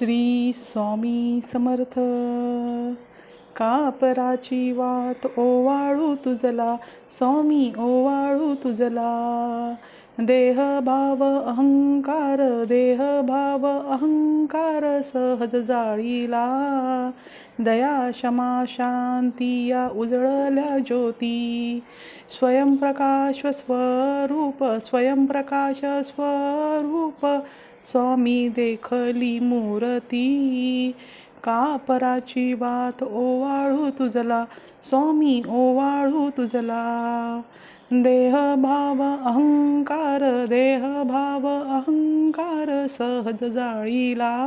श्री स्वामी समर्थ. कापराची वात ओवाळू तुझला? स्वामी ओवाळू तुझला. देह भाव अहंकार देह भाव अहंकार सहज जाळीला. दया क्षमा शांती या उजळल्या ज्योती. स्वयंप्रकाश स्वरूप स्वयंप्रकाश स्वरूप स्वामी देखली मूर्ती. कापराची वात ओवाळू तुझला. स्वामी ओवाळू तुझला. देह भाव अहंकार देह भाव अहंकार सहज जाळीला.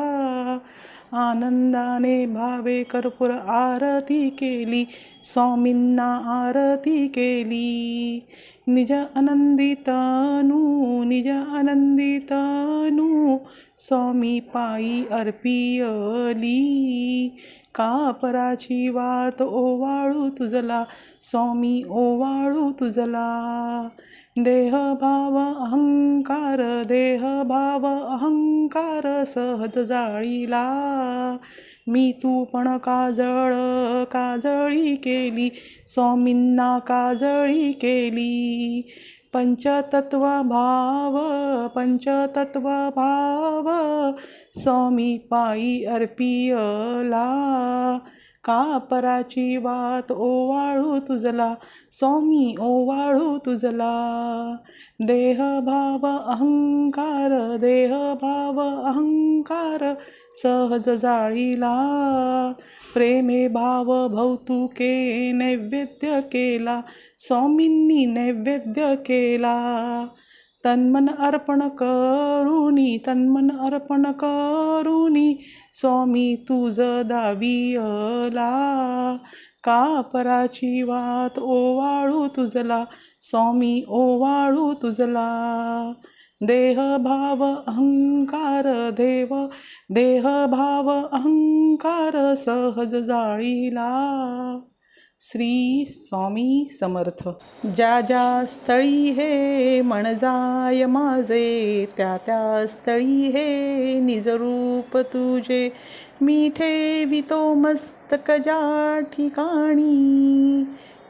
आनंदाने भावे कर्पूर आरती केली स्वामींना आरती केली. निज आनंदितानू निज आनंदितानू स्वामी पायी अर्पियली. कापराची वात ओवाळू तुझला स्वामी ओवाळू तुझला. देह भाव अहंकार देह भाव अहंकार सहज जाळीला. मी तू पण काजळ काजळी केली. स्वामींना काजळी केली. पंचतत्व भाव पंचतत्व भाव स्वामी पायी अर्पियला. कापराची वात ओवाळू तुझला? स्वामी ओवाळू तुझला. देह भाव अहंकार देह भाव अहंकार सहज जाळीला. प्रेमे भाव भौतुके नैवेद्य केला. स्वामींनी नैवेद्य केला. तन्मन अर्पण करुणी तन्मन अर्पण करुणी स्वामी तुझ दावियला कापराची वात ओवाळू तुझला स्वामी ओवाळू तुझला देह भाव अहंकार देव देह भाव अहंकार सहज जाळीला श्री स्वामी समर्थ. ज्या ज्या स्थळी हे मन जाय माझे त्या त्या स्थळी हे निजरूप तुझे. मी ठेवितो मस्तक ज्या ठिकाणी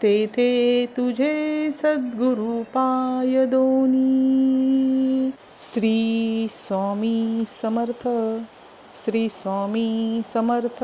तेथे तुझे सद्गुरुपाय दोनी. श्री स्वामी समर्थ श्री स्वामी समर्थ.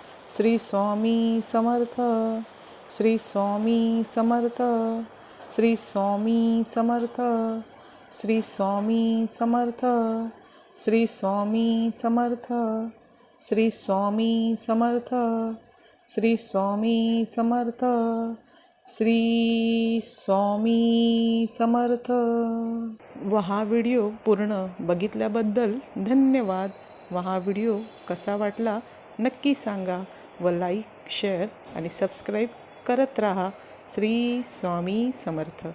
श्री स्वामी समर्थ श्री स्वामी समर्थ श्री स्वामी समर्थ श्री स्वामी समर्थ श्री स्वामी समर्थ श्री स्वामी समर्थ श्री स्वामी समर्थ श्री स्वामी समर्थ. व हा व्हिडिओ पूर्ण बघितल्याबद्दल धन्यवाद. व हा व्हिडिओ कसा वाटला नक्की सांगा. व लाईक शेअर आणि सबस्क्राईब करत राहा. श्री स्वामी समर्थ.